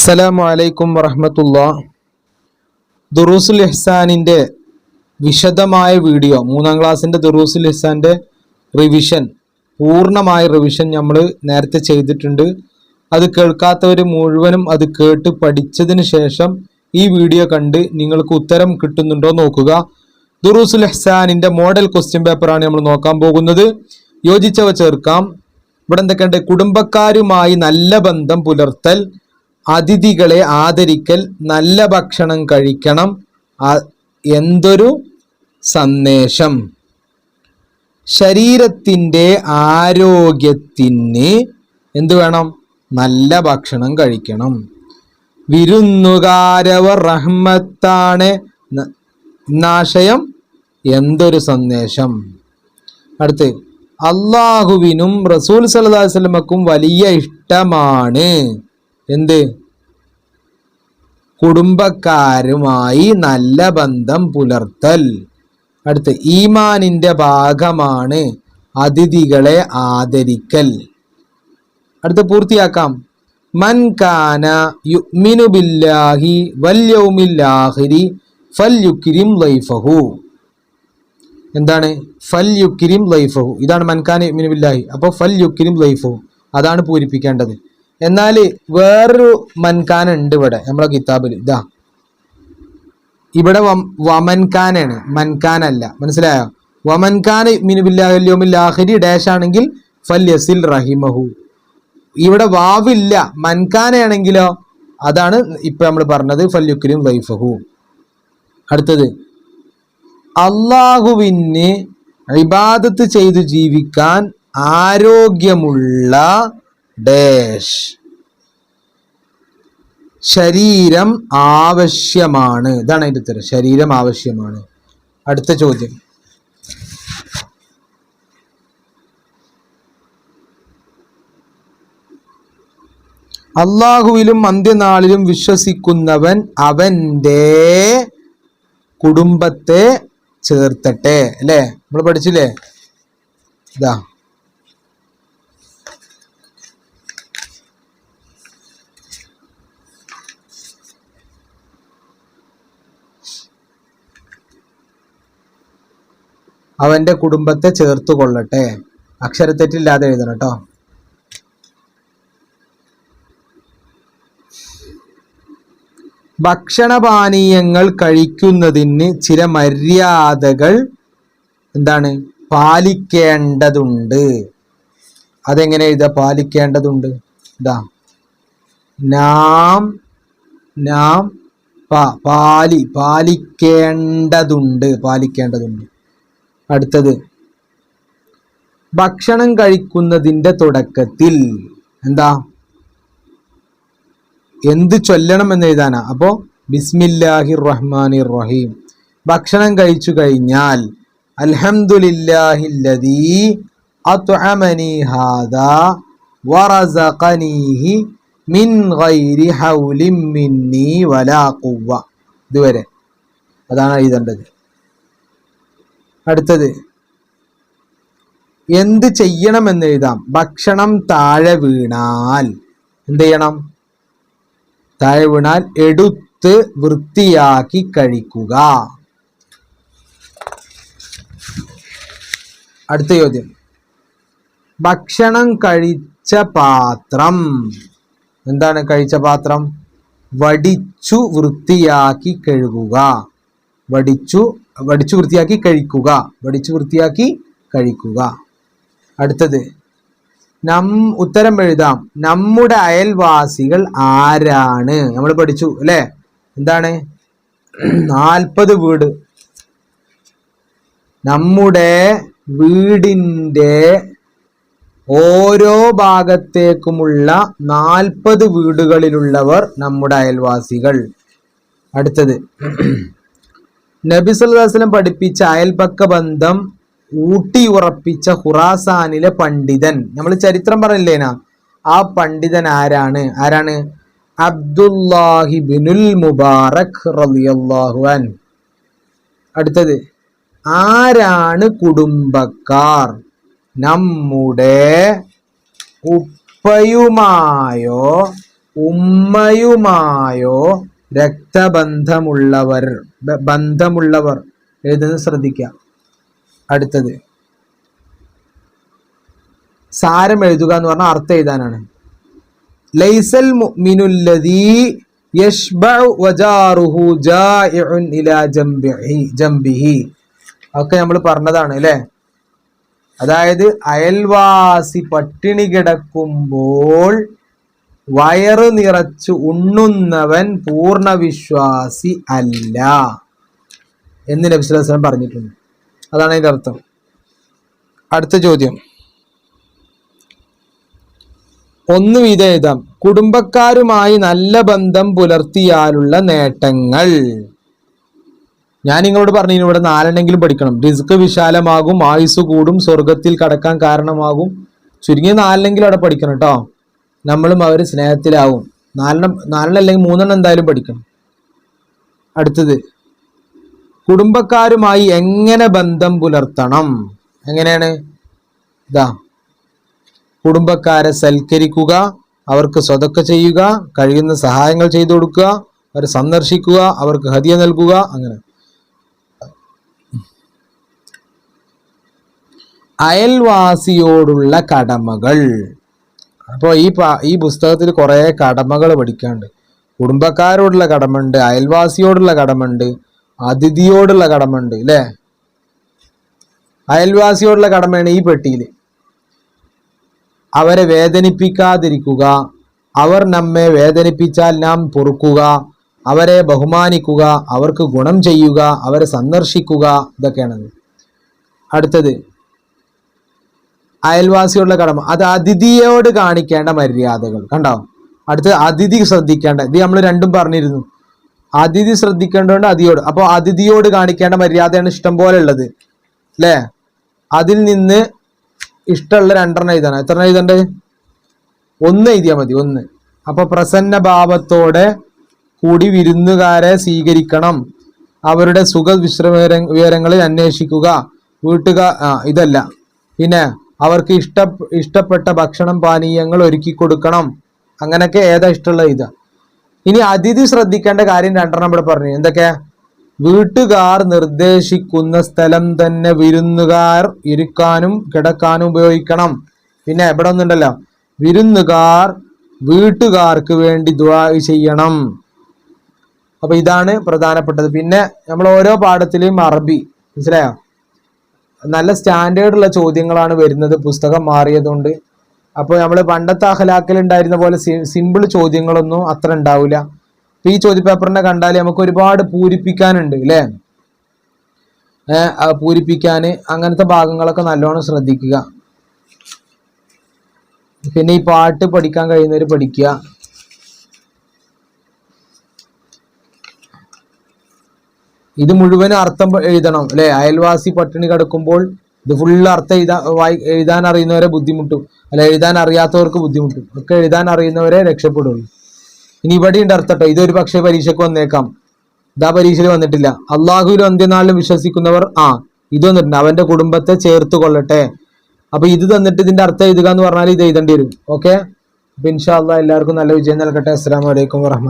അസ്സലാമു അലൈക്കും വറഹമത്തുള്ള. ദുറൂസുൽ ഇഹ്സാനിന്റെ വിശദമായ വീഡിയോ മൂന്നാം ക്ലാസ്സിന്റെ ദുറൂസുൽ ഇഹ്സാന്റെ റിവിഷൻ പൂർണമായ റിവിഷൻ നമ്മൾ നേരത്തെ ചെയ്തിട്ടുണ്ട്. അത് കേൾക്കാത്തവർ മുഴുവനും അത് കേട്ട് പഠിച്ചതിന് ശേഷം ഈ വീഡിയോ കണ്ട് നിങ്ങൾക്ക് ഉത്തരം കിട്ടുന്നുണ്ടോ നോക്കുക. ദുറൂസുൽ ഇഹ്സാനിന്റെ മോഡൽ ക്വസ്റ്റ്യൻ പേപ്പറാണ് നമ്മൾ നോക്കാൻ പോകുന്നത്. യോജിച്ചവ ചേർക്കാം. ഇവിടെ എന്തൊക്കെയുണ്ട്? കുടുംബക്കാരുമായി നല്ല ബന്ധം പുലർത്തൽ അതിഥികളെ ആദരിക്കൽ നല്ല ഭക്ഷണം കഴിക്കണം. എന്തൊരു സന്ദേശം. ശരീരത്തിന്റെ ആരോഗ്യത്തിന് എന്തു വേണം? നല്ല ഭക്ഷണം കഴിക്കണം. വിരുന്നുകാരവർ റഹ്മത്താണ് നാശയം എന്തൊരു സന്ദേശം. അടുത്ത് അള്ളാഹുവിനും റസൂൽ വസല്ലമക്കും വലിയ ഇഷ്ടമാണ്. എന്ത്? കുടുംബക്കാരുമായി നല്ല ബന്ധം പുലർത്തൽ. അടുത്ത് ഈമാനിന്റെ ഭാഗമാണ് അതിഥികളെ ആദരിക്കൽ. അടുത്ത് പൂർത്തിയാക്കാം. മൻകാന കാന യുഅ്മിനു ബില്ലാഹി ആഖിരി ഫൽയുക്രിം ലൈഫഹു. എന്താണ്? ഫൽ യുക്കിരിം ലൈഫഹു. ഇതാണ് മൻകാൻ ബില്ലാഹി. അപ്പോൾ ഫൽ യുക്കിരിം ലൈഫഹു. അതാണ് പൂരിപ്പിക്കേണ്ടത്. എന്നാൽ വേറൊരു മൻകാന ഉണ്ട് ഇവിടെ നമ്മളെ കിതാബിൽ ഇതാ. ഇവിടെ വമൻകാനാണ്. മൻകാനല്ല. മനസ്സിലായോ? വമൻകാന മിനുബില്ലാഹിൽ ആഖിരി ഡാഷ് ആണെങ്കിൽ ഫൽ യസിൽ റഹിമഹു. ഇവിടെ വാവില്ല. മൻകാനയാണെങ്കിലോ അതാണ് ഇപ്പൊ നമ്മൾ പറഞ്ഞത് ഫല്യുക്കിലും വൈഫഹു. അടുത്തത്. അള്ളാഹുവിന് ഇബാദത്ത് ചെയ്തു ജീവിക്കാൻ ആരോഗ്യമുള്ള ഡേഷ്. ശരീരം ആവശ്യമാണ്. ഇതാണ് അതിന്റെ ഉത്തരം. ശരീരം ആവശ്യമാണ്. അടുത്ത ചോദ്യം. അള്ളാഹുവിലും അന്ത്യനാളിലും വിശ്വസിക്കുന്നവൻ അവന്റെ കുടുംബത്തെ ചേർത്തട്ടെ. അല്ലേ? നമ്മൾ പഠിച്ചില്ലേ? ഇതാ. അവന്റെ കുടുംബത്തെ ചേർത്ത് കൊള്ളട്ടെ അക്ഷരത്തെറ്റില്ലാതെ എഴുതണം കേട്ടോ. ഭക്ഷണപാനീയങ്ങൾ കഴിക്കുന്നതിന് ചില മര്യാദകൾ എന്താണ്? പാലിക്കേണ്ടതുണ്ട്. അതെങ്ങനെ എഴുതാ പാലിക്കേണ്ടതുണ്ട്. ഇതാ. നാം നാം പാലി പാലിക്കേണ്ടതുണ്ട് പാലിക്കേണ്ടതുണ്ട്. അടുത്തത്. ഭക്ഷണം കഴിക്കുന്നതിന്റെ തുടക്കത്തിൽ എന്താ? എന്ത് ചൊല്ലണം എന്ന് എഴുതാനാ? അപ്പോ ബിസ്മില്ലാഹി റഹ്മാനിർ റഹീം. ഭക്ഷണം കഴിച്ചു കഴിഞ്ഞാൽ അൽഹംദുലില്ലാഹില്ലദീ ഹാദാ മിൻ ഗൈരി ഹൗലിൻ വലാ ഇതുവരെ. അതാണ് എഴുതേണ്ടത്. അടുത്തത്. എന്ത് ചെയ്യണമെന്ന് എഴുതാം. ഭക്ഷണം താഴെ വീണാൽ. എന്ത് ചെയ്യണം? താഴെ വീണാൽ എടുത്ത് വൃത്തിയാക്കി കഴിക്കുക. അടുത്ത ചോദ്യം. ഭക്ഷണം കഴിച്ച പാത്രം. എന്താണ് കഴിച്ച പാത്രം? വടിച്ചു വൃത്തിയാക്കി കഴുകുക. വടിച്ചു വടിച്ചു വൃത്തിയാക്കി കഴിക്കുക. വടിച്ചു വൃത്തിയാക്കി കഴിക്കുക. അടുത്തത് നം ഉത്തരം എഴുതാം. നമ്മുടെ അയൽവാസികൾ ആരാണ്? നമ്മൾ പഠിച്ചു അല്ലേ? എന്താണ്? നാൽപ്പത് വീട്. നമ്മുടെ വീടിന്റെ ഓരോ ഭാഗത്തേക്കുമുള്ള നാൽപ്പത് വീടുകളിലുള്ളവർ നമ്മുടെ അയൽവാസികൾ. അടുത്തത് നബി സുല്ലാസ്ലം പഠിപ്പിച്ച അയൽപക്ക ബന്ധം ഊട്ടി ഉറപ്പിച്ച ഖുറാസാനിലെ പണ്ഡിതൻ. നമ്മൾ ചരിത്രം പറഞ്ഞില്ലേനാ ആ പണ്ഡിതൻ ആരാണ്? ആരാണ്? അബ്ദുല്ലാഹി ബിനുൽ മുബാറക് അടുത്തത് ആരാണ് കുടുംബക്കാർ? നമ്മുടെ ഉപ്പയുമായോ ഉമ്മയുമായോ രക്തബന്ധമുള്ളവർ ബന്ധമുള്ളവർ എഴുതുന്നത് ശ്രദ്ധിക്കുക അടുത്തത്. സാരം എഴുതുക എന്ന് പറഞ്ഞാൽ അർത്ഥം എഴുതാനാണ്. ലൈസൽ മുഅ്മിനുല്ലദീ യഷ്ബഉ വജാറുഹു ഇലാ ജംബിഹി ജംബിഹി. ഒക്കെ നമ്മൾ പറഞ്ഞതാണ് അല്ലേ? അതായത് അയൽവാസി പട്ടിണി കിടക്കുമ്പോൾ വയറ് നിറച്ചു ഉണ്ണുന്നവൻ പൂർണ വിശ്വാസി അല്ല എന്ന് നബി സ്വല്ലല്ലാഹു അലൈഹി വസല്ലം പറഞ്ഞിട്ടുണ്ട്. അതാണ് അതിന്റെ അർത്ഥം. അടുത്ത ചോദ്യം. ഒന്ന് എഴുതാം. കുടുംബക്കാരുമായി നല്ല ബന്ധം പുലർത്തിയാലുള്ള നേട്ടങ്ങൾ. ഞാൻ നിങ്ങളോട് പറഞ്ഞു ഇവിടെ നാലെണ്ണെങ്കിലും പഠിക്കണം. റിസ്ക് വിശാലമാകും ആയുസ് കൂടും സ്വർഗത്തിൽ കടക്കാൻ കാരണമാകും. ചുരുങ്ങിയ നാലെങ്കിലും അവിടെ പഠിക്കണം കേട്ടോ. നമ്മളും അവർ സ്നേഹത്തിലാവും. നാലെണ്ണം നാലെണ്ണം അല്ലെങ്കിൽ മൂന്നെണ്ണം എന്തായാലും പഠിക്കണം. അടുത്തത് കുടുംബക്കാരുമായി എങ്ങനെ ബന്ധം പുലർത്തണം? എങ്ങനെയാണ്? ഇതാ കുടുംബക്കാരെ സൽക്കരിക്കുക അവർക്ക് സ്വതക്ക ചെയ്യുക കഴിയുന്ന സഹായങ്ങൾ ചെയ്തു കൊടുക്കുക അവരെ സന്ദർശിക്കുക അവർക്ക് ഹതിയ നൽകുക അങ്ങനെ. അയൽവാസിയോടുള്ള കടമകൾ. അപ്പോൾ ഈ ഈ പുസ്തകത്തിൽ കുറേ കടമകൾ പഠിക്കാണ്ട് കുടുംബക്കാരോടുള്ള കടമുണ്ട് അയൽവാസിയോടുള്ള കടമുണ്ട് അതിഥിയോടുള്ള കടമുണ്ട് അല്ലേ അയൽവാസിയോടുള്ള കടമയാണ് ഈ പെട്ടിയിൽ അവരെ വേദനിപ്പിക്കാതിരിക്കുക അവർ നമ്മെ വേദനിപ്പിച്ചാൽ നാം പൊറുക്കുക അവരെ ബഹുമാനിക്കുക അവർക്ക് ഗുണം ചെയ്യുക അവരെ സന്ദർശിക്കുക ഇതൊക്കെയാണ് അടുത്തത് അയൽവാസിയോടുള്ള കടമ. അത് അതിഥിയോട് കാണിക്കേണ്ട മര്യാദകൾ. കണ്ടോ? അടുത്തത് അതിഥി ശ്രദ്ധിക്കേണ്ട. ഇത് നമ്മൾ രണ്ടും പറഞ്ഞിരുന്നു. അതിഥി ശ്രദ്ധിക്കേണ്ടതുകൊണ്ട് അതിയോട് അപ്പോൾ അതിഥിയോട് കാണിക്കേണ്ട മര്യാദയാണ് ഇഷ്ടം പോലെ ഉള്ളത്. അല്ലേ? അതിൽ നിന്ന് ഇഷ്ടമുള്ള രണ്ടെണ്ണം എഴുതണം. എത്ര എഴുതണ്ടേ? ഒന്ന് എഴുതിയാൽ മതി ഒന്ന്. അപ്പൊ പ്രസന്ന ഭാവത്തോടെ കൂടി വിരുന്നുകാരെ സ്വീകരിക്കണം. അവരുടെ സുഖ വിശ്രമ വിവരങ്ങളിൽ അന്വേഷിക്കുക വീട്ടുകാർ ഇതല്ല. പിന്നെ അവർക്ക് ഇഷ്ട ഇഷ്ടപ്പെട്ട ഭക്ഷണം പാനീയങ്ങൾ ഒരുക്കി കൊടുക്കണം. അങ്ങനെയൊക്കെ ഏതാ ഇഷ്ടമുള്ള ഇതാ? ഇനി അതിഥി ശ്രദ്ധിക്കേണ്ട കാര്യം രണ്ടെണ്ണം ഇവിടെ പറഞ്ഞു. എന്തൊക്കെ? വീട്ടുകാർ നിർദ്ദേശിക്കുന്ന സ്ഥലം തന്നെ വിരുന്നുകാർ ഇരിക്കാനും കിടക്കാനും ഉപയോഗിക്കണം. പിന്നെ എവിടെ ഒന്നുണ്ടല്ലോ. വിരുന്നുകാർ വീട്ടുകാർക്ക് വേണ്ടി ദുആ ചെയ്യണം. അപ്പൊ ഇതാണ് പ്രധാനപ്പെട്ടത്. പിന്നെ നമ്മൾ ഓരോ പാഠത്തിലെയും അറബി. മനസ്സിലായോ? നല്ല സ്റ്റാൻഡേർഡ് ഉള്ള ചോദ്യങ്ങളാണ് വരുന്നത്. പുസ്തകം മാറിയതുകൊണ്ട്. അപ്പോൾ നമ്മൾ പണ്ടത്തെ അഹലാക്കിൽ ഉണ്ടായിരുന്ന പോലെ സിമ്പിൾ ചോദ്യങ്ങളൊന്നും അത്ര ഉണ്ടാവില്ല. അപ്പം ഈ ചോദ്യ പേപ്പറിനെ കണ്ടാൽ നമുക്ക് ഒരുപാട് പൂരിപ്പിക്കാനുണ്ട് അല്ലേ പൂരിപ്പിക്കാൻ അങ്ങനത്തെ ഭാഗങ്ങളൊക്കെ നല്ലോണം ശ്രദ്ധിക്കുക. പിന്നെ ഈ പാട്ട് പഠിക്കാൻ കഴിയുന്നവർ പഠിക്കുക. ഇത് മുഴുവൻ അർത്ഥം എഴുതണം അല്ലെ? അയൽവാസി പട്ടിണി കിടക്കുമ്പോൾ ഇത് ഫുൾ അർത്ഥം എഴുതാ എഴുതാൻ അറിയുന്നവരെ ബുദ്ധിമുട്ടും അല്ല? എഴുതാൻ അറിയാത്തവർക്ക് ബുദ്ധിമുട്ടും. ഒക്കെ എഴുതാൻ അറിയുന്നവരെ രക്ഷപ്പെടുള്ളൂ. ഇനി ഇവിടെ ഉണ്ട് അർത്ഥട്ടോ ഇതൊരു പക്ഷേ പരീക്ഷയ്ക്ക് വന്നേക്കാം. ഇതാ പരീക്ഷയിൽ വന്നിട്ടില്ല. അള്ളാഹുവിലും അന്ത്യനാളിലും വിശ്വസിക്കുന്നവർ ആ ഇത് വന്നിട്ടുണ്ട്. അവന്റെ കുടുംബത്തെ ചേർത്ത് കൊള്ളട്ടെ. അപ്പൊ ഇത് തന്നിട്ട് ഇതിന്റെ അർത്ഥം എഴുതുക എന്ന് പറഞ്ഞാൽ ഇത് എഴുതേണ്ടി വരും. ഓക്കെ? അപ്പൊ ഇൻഷാ അള്ളാഹ് എല്ലാവർക്കും നല്ല വിജയം നൽകട്ടെ. അസ്സാം വലൈക്കും വറഹമത്ത്